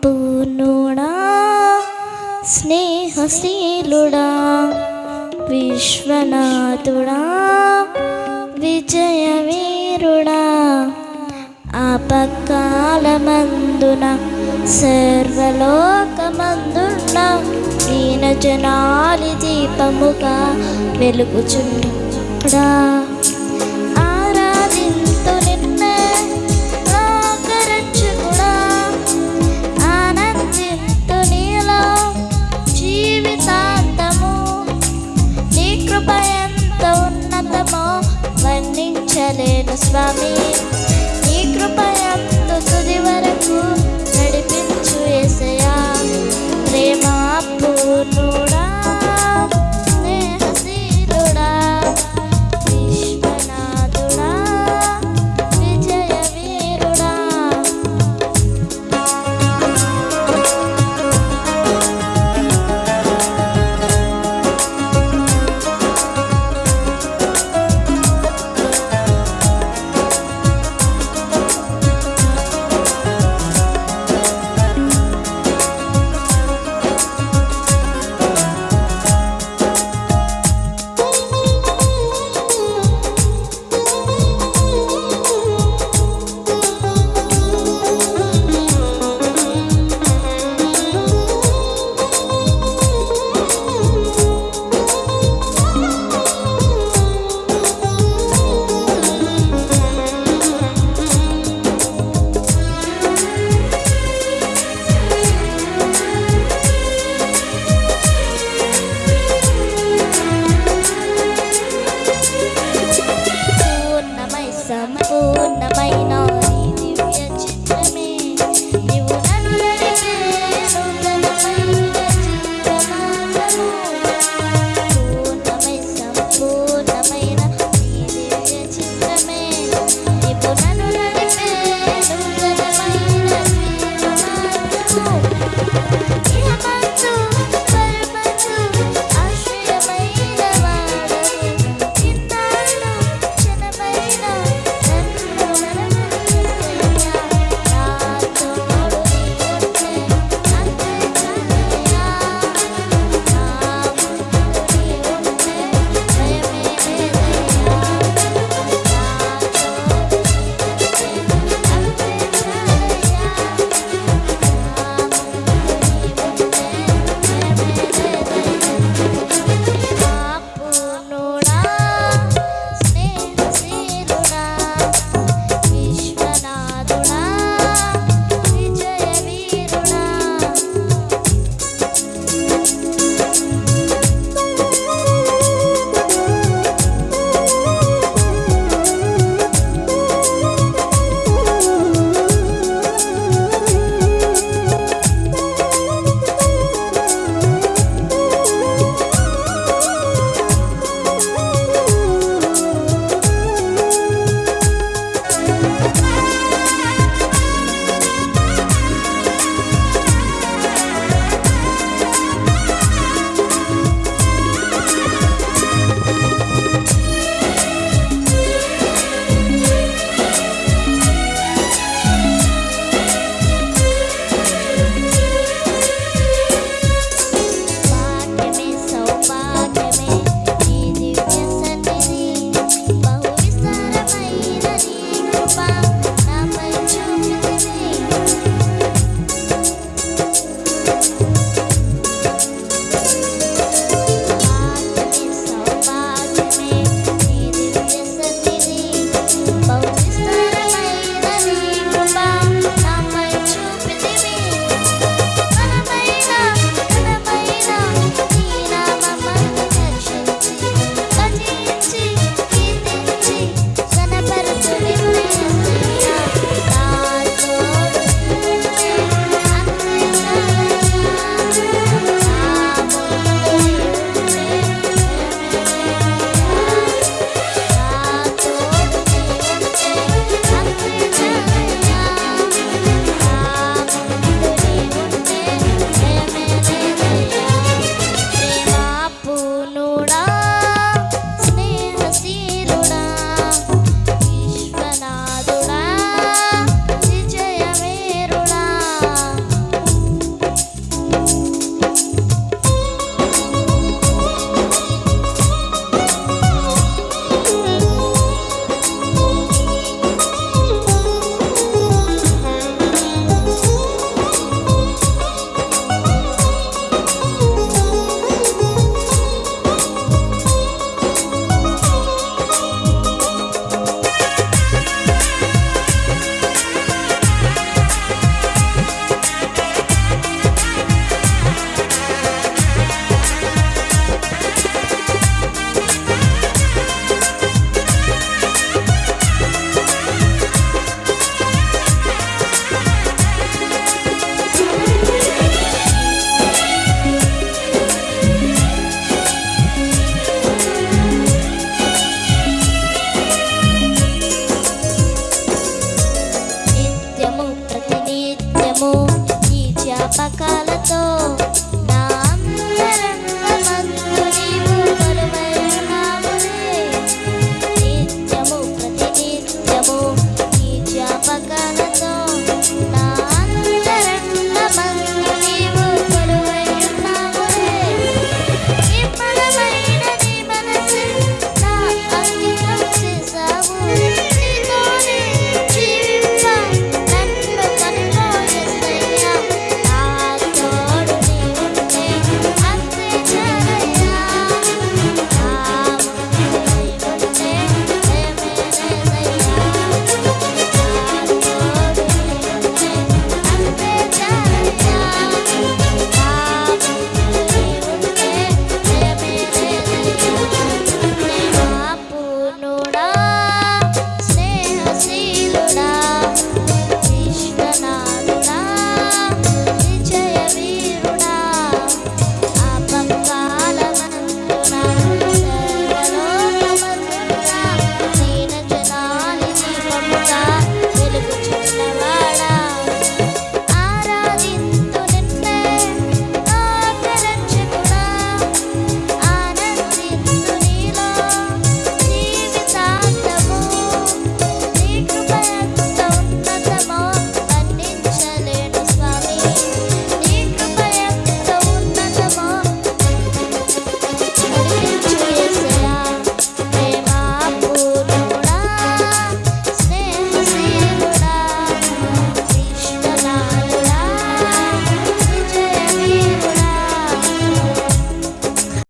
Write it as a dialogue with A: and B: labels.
A: పూర్ణుడా స్నేహశీలుడా విశ్వనాథుడా విజయవీరుడా అపకాలమందున సర్వలోకమందున్న దీన జనాలి దీపముగా వెలుగుచుండా